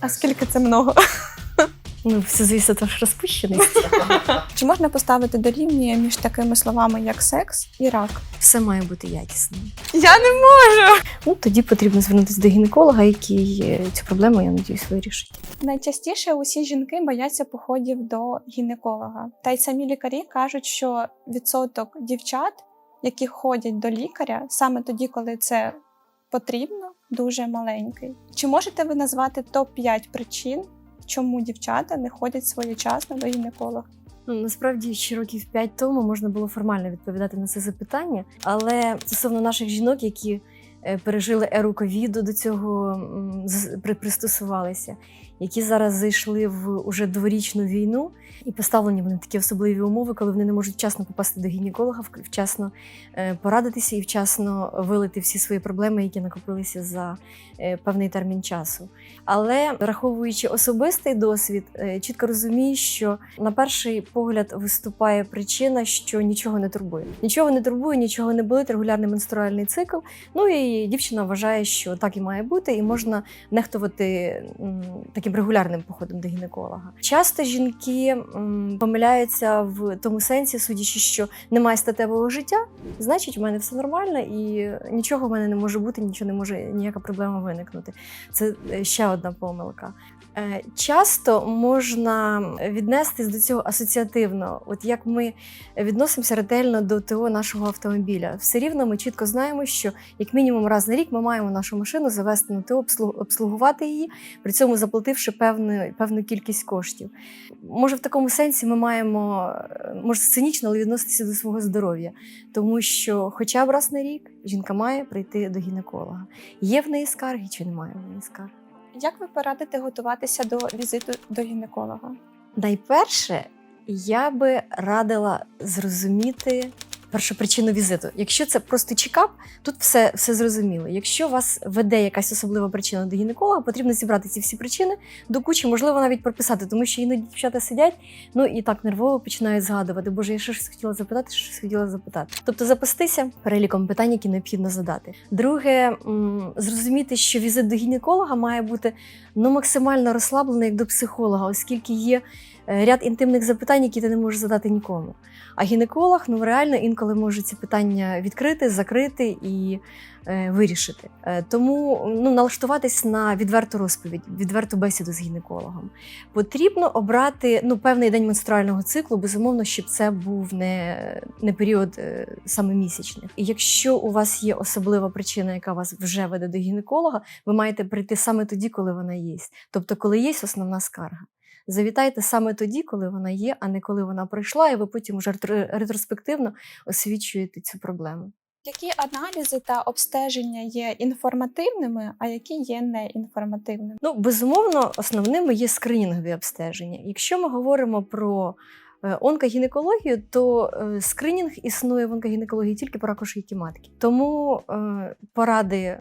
А скільки це много? Ну, все зависить від розпущеності. Чи можна поставити дорівнює між такими словами, як секс і рак? Все має бути якісним. Я не можу. Ну, тоді потрібно звернутися до гінеколога, який е, цю проблему, я надіюсь, вирішить. Найчастіше усі жінки бояться походів до гінеколога. Та й самі лікарі кажуть, що відсоток дівчат, які ходять до лікаря, саме тоді, коли це потрібно, дуже маленький. Чи можете ви назвати топ-5 причин, чому дівчата не ходять своєчасно до гінеколога? Ну, насправді ще років п'ять тому можна було формально відповідати на це запитання, але стосовно наших жінок, які е, пережили еру ковіду, до цього пристосувалися, які зараз зайшли в уже дворічну війну, і поставлені вони такі особливі умови, коли вони не можуть вчасно попасти до гінеколога, вчасно е, порадитися і вчасно вилити всі свої проблеми, які накопилися за е, певний термін часу. Але враховуючи особистий досвід, е, чітко розумію, що на перший погляд виступає причина, що нічого не турбує. Нічого не турбує, нічого не болить, регулярний менструальний цикл. Ну і дівчина вважає, що так і має бути, і можна нехтувати м, таким регулярним походом до гінеколога. Часто жінки помиляються в тому сенсі, судячи, що немає статевого життя, значить, в мене все нормально і нічого в мене не може бути, нічого не може, ніяка проблема виникнути. Це е, ще одна помилка. Е, Часто можна віднестись до цього асоціативно, от як ми відносимося ретельно до ТО нашого автомобіля. Все рівно ми чітко знаємо, що як мінімум раз на рік ми маємо нашу машину завести на ТО, обслуг- обслугувати її, при цьому заплативши певну, певну кількість коштів. Може, в такому сенсі ми маємо, е, може, цинічно, але відноситися до свого здоров'я, тому що хоча б раз на рік жінка має прийти до гінеколога. Є в неї скарги чи немає в неї скарги? Як ви порадите готуватися до візиту до гінеколога? Найперше, я би радила зрозуміти першу причину візиту. Якщо це просто чекап, тут все, все зрозуміло. Якщо вас веде якась особлива причина до гінеколога, потрібно зібрати ці всі причини до кучі, можливо, навіть прописати, тому що іноді дівчата сидять, ну і так нервово починають згадувати. Боже, я щось хотіла запитати, щось хотіла запитати. Тобто запастися переліком питань, які необхідно задати. Друге, зрозуміти, що візит до гінеколога має бути ну максимально розслаблений як до психолога, оскільки є е, ряд інтимних запитань, які ти не можеш задати нікому. А гінеколог ну реально інколи може ці питання відкрити, закрити і е, вирішити. Е, тому ну, налаштуватись на відверту розповідь, відверту бесіду з гінекологом. Потрібно обрати ну, певний день менструального циклу, безумовно, щоб це був не, не період е, саме місячних. І якщо у вас є особлива причина, яка вас вже веде до гінеколога, ви маєте прийти саме тоді, коли вона є. Тобто, коли є основна скарга. Завітайте саме тоді, коли вона є, а не коли вона пройшла, і ви потім вже ретроспективно освічуєте цю проблему. Які аналізи та обстеження є інформативними, а які є неінформативними? Ну, безумовно, основними є скринінгові обстеження. Якщо ми говоримо про е, онкогінекологію, то е, скринінг існує в онкогінекології тільки по раку шийки матки. Тому е, поради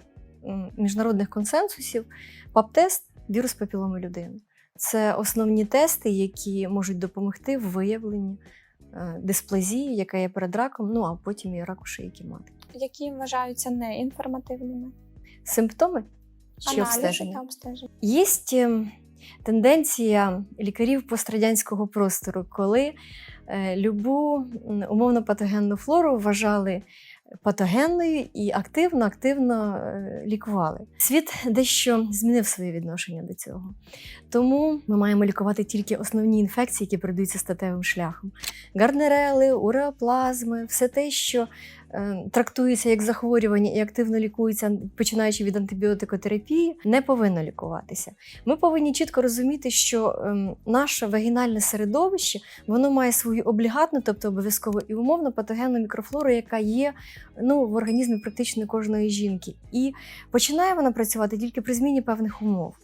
міжнародних консенсусів, ПАП-тест, вірус папіломи людини. Це основні тести, які можуть допомогти в виявленні е, дисплазії, яка є перед раком, ну а потім і раку шийки матки. Які вважаються неінформативними? Симптоми чи Аналізи обстеження? та обстеження. Є ем, тенденція лікарів пострадянського простору, коли е, любу умовно патогенну флору вважали патогенною і активно активно е, лікували. Світ дещо змінив своє відношення до цього. Тому ми маємо лікувати тільки основні інфекції, які передаються статевим шляхом: гарнерели, уреоплазми, все те, що трактується як захворювання і активно лікується, починаючи від антибіотикотерапії, не повинно лікуватися. Ми повинні чітко розуміти, що ем, наше вагінальне середовище воно має свою облігатну, тобто обов'язково і умовно патогенну мікрофлору, яка є ну, в організмі практично кожної жінки. І починає вона працювати тільки при зміні певних умов.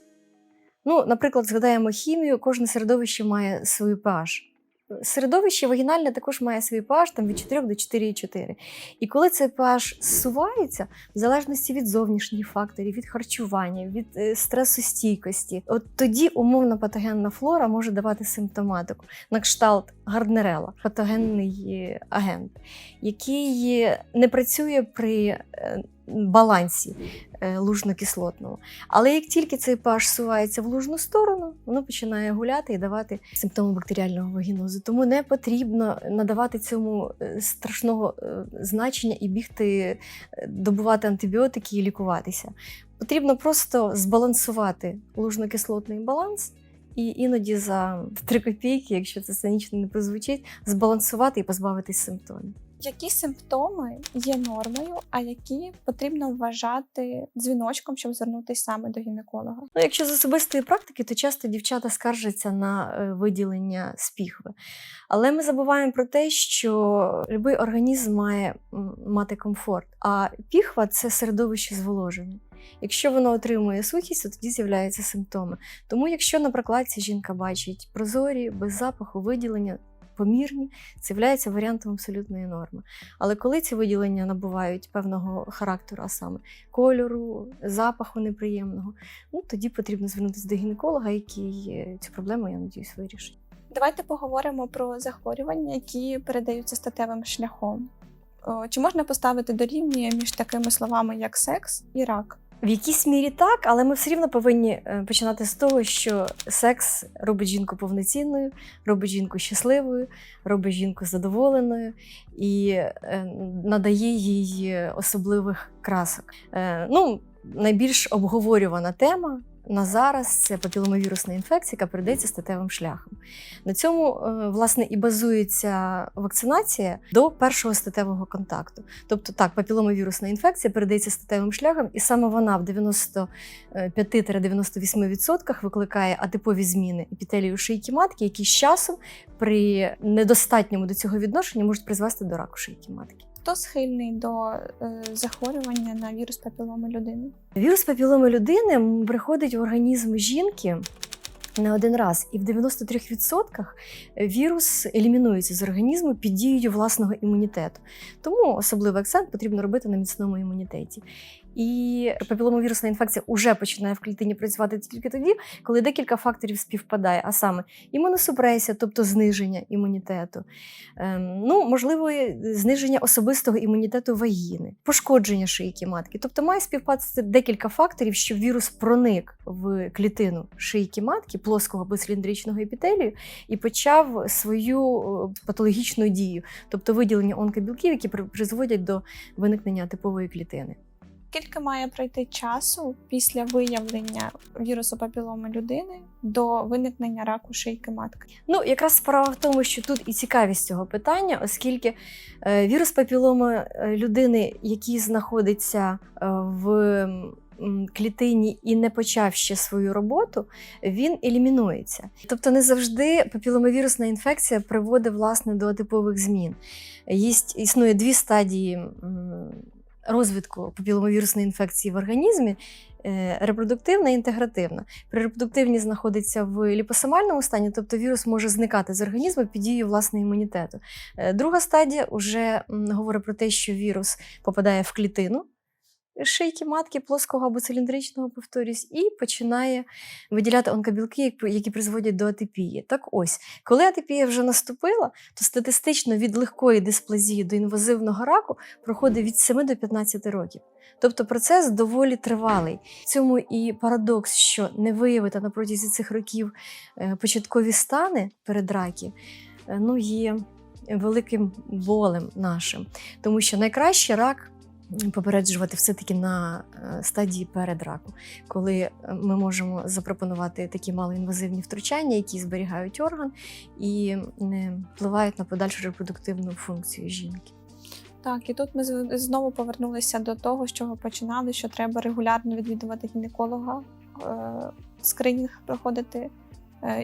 Ну, наприклад, згадаємо хімію, кожне середовище має свою pH. Середовище вагінальне також має свій pH там, від 4 до 4,4. І коли цей pH зсувається, в залежності від зовнішніх факторів, від харчування, від е, стресостійкості, от тоді умовно патогенна флора може давати симптоматику на кшталт гарднерела, патогенний агент, який е, не працює при е, балансі е, лужно-кислотному. Але як тільки цей pH сувається в лужну сторону, воно починає гуляти і давати симптоми бактеріального вагінозу. Тому не потрібно надавати цьому е, страшного е, значення і бігти, добувати антибіотики і лікуватися. Потрібно просто збалансувати лужно-кислотний баланс. І іноді за 3 копійки, якщо це цинічно не прозвучить, збалансувати і позбавитись симптомів. Які симптоми є нормою, а які потрібно вважати дзвіночком, щоб звернутися саме до гінеколога? Ну, якщо з особистої практики, то часто дівчата скаржаться на е, виділення з піхви. Але ми забуваємо про те, що будь-який організм має мати комфорт, а піхва це середовище зволоження. Якщо воно отримує сухість, то тоді з'являються симптоми. Тому, якщо на прокладці жінка бачить прозорі, без запаху виділення, помірні, це є варіантом абсолютної норми. Але коли ці виділення набувають певного характеру, а саме кольору, запаху неприємного, ну тоді потрібно звернутися до гінеколога, який е, цю проблему, я надіюсь, вирішить. Давайте поговоримо про захворювання, які передаються статевим шляхом. Чи можна поставити дорівнює між такими словами, як секс і рак? В якійсь мірі так, але ми все рівно повинні е, починати з того, що секс робить жінку повноцінною, робить жінку щасливою, робить жінку задоволеною і е, надає їй особливих красок. Е, Ну, найбільш обговорювана тема. На зараз це папіломовірусна інфекція, яка передається статевим шляхом. На цьому е, власне і базується вакцинація до першого статевого контакту. Тобто так, папіломовірусна інфекція передається статевим шляхом, і саме вона в 95-98% викликає атипові зміни епітелію шийки матки, які з часом при недостатньому до цього відношенні можуть призвести до раку шийки матки. Хто схильний до е, захворювання на вірус папіломи людини? Вірус папіломи людини приходить в організм жінки не один раз, і в 93% вірус елімінується з організму під дією власного імунітету. Тому особливий акцент потрібно робити на міцному імунітеті. І папіломовірусна інфекція вже починає в клітині працювати тільки тоді, коли декілька факторів співпадає, а саме імуносупресія, тобто зниження імунітету, ем, ну, можливо, зниження особистого імунітету вагіни, пошкодження шийки матки. Тобто має співпасти декілька факторів, щоб вірус проник в клітину шийки матки, плоского або циліндричного епітелію, і почав свою е, патологічну дію, тобто виділення онкобілків, які при- призводять до виникнення типової клітини. Скільки має пройти часу після виявлення вірусу папіломи людини до виникнення раку шийки матки? Ну, якраз справа в тому, що тут і цікавість цього питання, оскільки е, вірус папіломи е, людини, який знаходиться е, в клітині і не почав ще свою роботу, він елімінується. Тобто не завжди папіломовірусна інфекція приводить власне до атипових змін. Єсть, існує дві стадії розвитку папіломовірусної інфекції в організмі. е, Репродуктивна і інтегративна. При репродуктивні знаходиться в ліпосомальному стані, тобто вірус може зникати з організму під дією власного імунітету. Е, Друга стадія вже говорить про те, що вірус попадає в клітину шийки матки плоского або циліндричного, повторюсь, і починає виділяти онкобілки, які- призводять до атипії. Так ось, коли атипія вже наступила, то статистично від легкої дисплазії до інвазивного раку проходить від 7 до 15 років. Тобто процес доволі тривалий. В цьому і парадокс, що не виявити на протязі цих років е, початкові стани передраки, е, ну, є великим болем нашим. Тому що найкраще рак попереджувати все-таки на е, стадії передраку, коли е, ми можемо запропонувати такі малоінвазивні втручання, які зберігають орган і не впливають на подальшу репродуктивну функцію жінки. Так, і тут ми знову повернулися до того, з чого починали, що треба регулярно відвідувати гінеколога, е, скринінг проходити,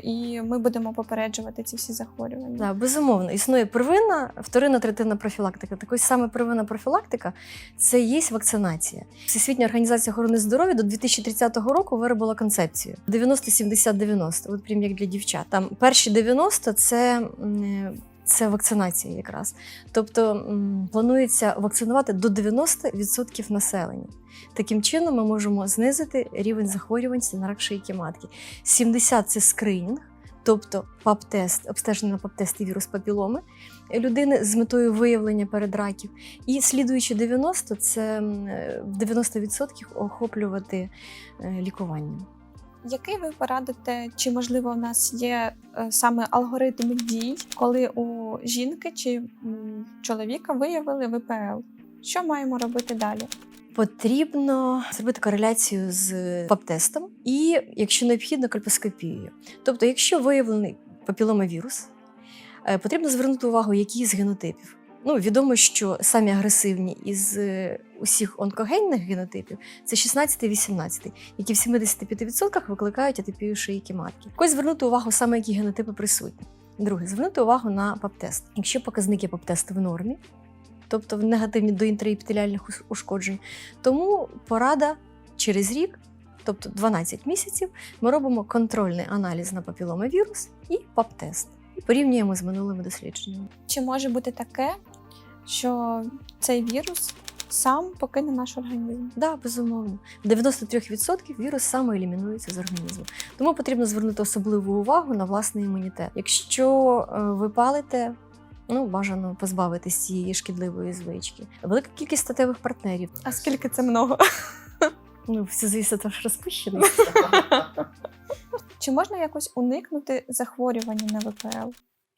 і ми будемо попереджувати ці всі захворювання. Да, безумовно, існує первинна, вторинна, третинна профілактика. Так ось саме первинна профілактика це є вакцинація. Всесвітня організація охорони здоров'я до 2030 року виробила концепцію 90-70-90, от прям як для дівчат. Там перші 90 це. Це вакцинація якраз. Тобто планується вакцинувати до 90% населення. Таким чином ми можемо знизити рівень захворюваності на рак шийки матки. 70 це скринінг, тобто ПАП-тест, обстеження на ПАП-тест і вірус папіломи людини з метою виявлення передраків. І слідуючи 90, це в 90% охоплювати е, лікуванням. Який ви порадите, чи можливо в нас є е, саме алгоритм дій, коли у жінки чи чоловіка виявили ВПЛ? Що маємо робити далі? Потрібно зробити кореляцію з ПАП-тестом і, якщо необхідно, кольпоскопією. Тобто, якщо виявлений папіломавірус, е, потрібно звернути увагу, який з генотипів. Ну, відомо, що самі агресивні із е, усіх онкогенних генотипів це 16-18, які в 75% викликають атипію шийки матки. Ось звернути увагу саме, які генотипи присутні. Друге, звернути увагу на ПАП-тест. Якщо показники ПАП-тесту в нормі, тобто в негативні до інтраепітеліальних ушкоджень, тому порада через рік, тобто 12 місяців, ми робимо контрольний аналіз на папіломавірус і ПАП-тест. І порівнюємо з минулими дослідженнями. Чи може бути таке, що цей вірус сам покине наш організм? Да, безумовно. В 93% вірус самоелімінується з організму. Тому потрібно звернути особливу увагу на власний імунітет. Якщо е, ви палите, ну бажано позбавитись цієї шкідливої звички. Велика кількість статевих партнерів. А скільки це много? Ну, все зависить від розпущений. Чи можна якось уникнути захворювання на ВПЛ?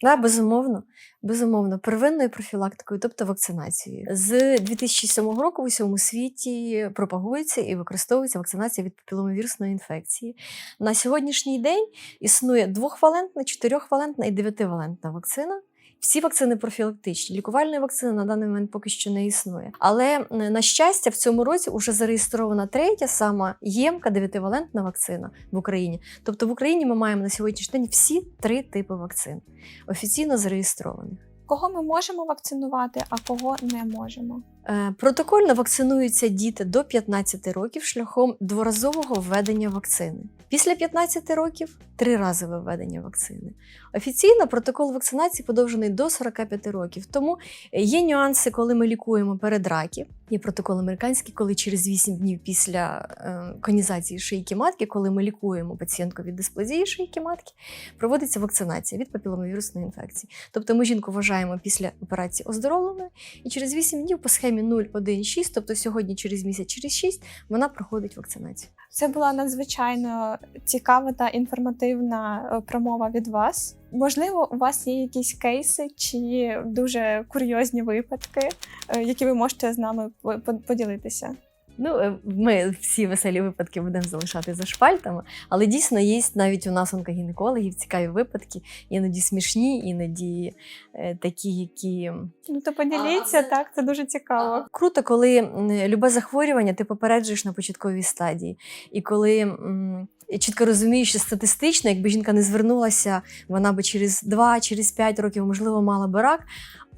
Да, безумовно, безумовно, первинною профілактикою, тобто вакцинацією. З 2007 року в усьому світі пропагується і використовується вакцинація від папіломовірусної інфекції. На сьогоднішній день існує двохвалентна, чотирьохвалентна і дев'ятивалентна вакцина. Всі вакцини профілактичні. Лікувальної вакцини на даний момент поки що не існує. Але е, на щастя, в цьому році вже зареєстрована третя сама ємка дев'ятивалентна вакцина в Україні. Тобто в Україні ми маємо на сьогоднішній день всі три типи вакцин офіційно зареєстрованих. Кого ми можемо вакцинувати, а кого не можемо? Е, Протокольно вакцинуються діти до 15 років шляхом дворазового введення вакцини. Після 15 років триразове введення вакцини. Офіційно протокол вакцинації подовжений до 45 років. Тому є нюанси, коли ми лікуємо передраків. Є протокол американський, коли через 8 днів після е, конізації шийки матки, коли ми лікуємо пацієнтку від дисплазії шийки матки, проводиться вакцинація від папіломовірусної інфекції. Тобто ми жінку вважаємо після операції оздоровленою, і через 8 днів по схемі 0,1,6, тобто сьогодні через місяць, через 6, вона проходить вакцинацію. Це була надзвичайно цікава та інформативна е, промова від вас. Можливо, у вас є якісь кейси чи дуже курйозні випадки, е, які ви можете з нами по- по- поділитися. Ну, е, ми всі веселі випадки будемо залишати за шпальтами, але дійсно є навіть у нас онкогінекологів цікаві випадки, іноді смішні, іноді е, такі, які Ну то поділіться, так це дуже цікаво. Круто, коли любе захворювання ти попереджуєш на початковій стадії. І коли м, чітко розумієш, що статистично, якби жінка не звернулася, вона би через 2, через 5 років, можливо, мала би рак.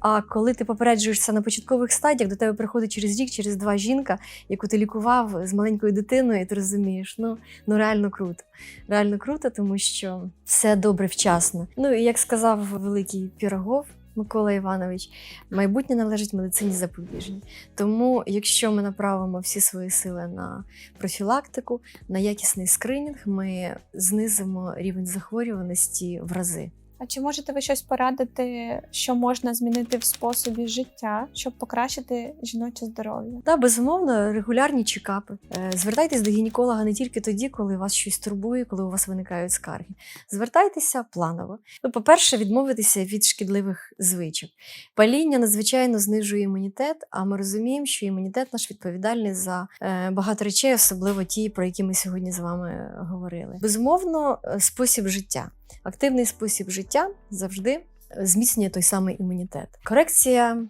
А коли ти попереджуєшся на початкових стадіях, до тебе приходить через рік, через два жінка, яку ти лікував з маленькою дитиною, і ти розумієш, ну, ну реально круто. Реально круто, тому що все добре вчасно. Ну і як сказав великий Пірогов Микола Іванович, майбутнє належить медицині запобіжній. Тому, якщо ми направимо всі свої сили на профілактику, на якісний скринінг, ми знизимо рівень захворюваності в рази. А чи можете ви щось порадити, що можна змінити в способі життя, щоб покращити жіноче здоров'я? Та безумовно регулярні чекапи. Е, Звертайтесь до гінеколога не тільки тоді, коли вас щось турбує, коли у вас виникають скарги. Звертайтеся планово. Ну, по-перше, відмовитися від шкідливих звичок. Паління надзвичайно знижує імунітет, а ми розуміємо, що імунітет наш відповідальний за е, багато речей, особливо ті, про які ми сьогодні з вами говорили. Безумовно, е, спосіб життя. Активний спосіб життя завжди е, зміцнює той самий імунітет. Корекція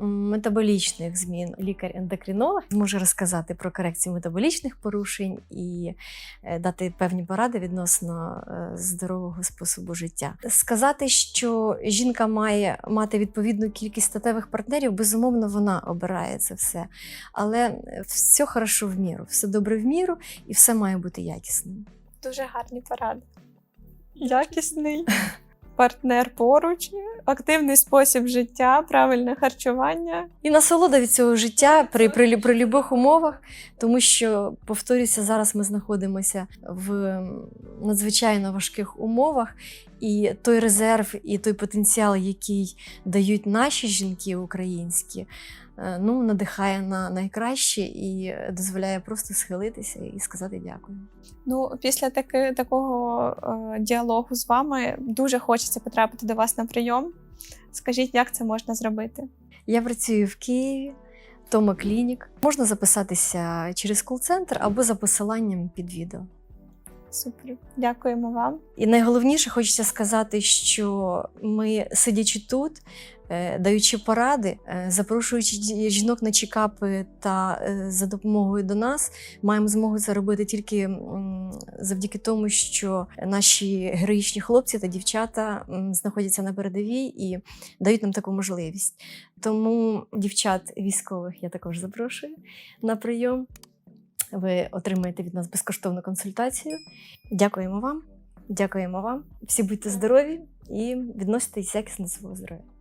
метаболічних змін лікар-ендокринолог зможе розказати про корекцію метаболічних порушень і е, дати певні поради відносно е, здорового способу життя. Сказати, що жінка має мати відповідну кількість статевих партнерів, безумовно, вона обирає це все. Але все хорошо в міру, все добре в міру і все має бути якісним. Дуже гарні поради. Якісний партнер поруч, активний спосіб життя, правильне харчування. І насолода від цього життя при, при, при любих умовах, тому що, повторюся, зараз ми знаходимося в надзвичайно важких умовах, І той резерв, і той потенціал, який дають наші жінки українські, е, ну, надихає на найкраще і дозволяє просто схилитися і сказати дякую. Ну, після таки, такого е, діалогу з вами дуже хочеться потрапити до вас на прийом. Скажіть, як це можна зробити? Я працюю в Києві, Тома Клінік. Можна записатися через кол-центр або за посиланням під відео. Супер, дякуємо вам. І найголовніше хочеться сказати, що ми, сидячи тут, е, даючи поради, е, запрошуючи жінок на чекапи та е, за допомогою до нас, маємо змогу це робити тільки завдяки тому, що наші героїчні хлопці та дівчата знаходяться на передовій і дають нам таку можливість. Тому дівчат військових я також запрошую на прийом. Ви отримаєте від нас безкоштовну консультацію. Дякуємо вам. Дякуємо вам. Всі будьте здорові і відноситесь якісно до свого здоров'я.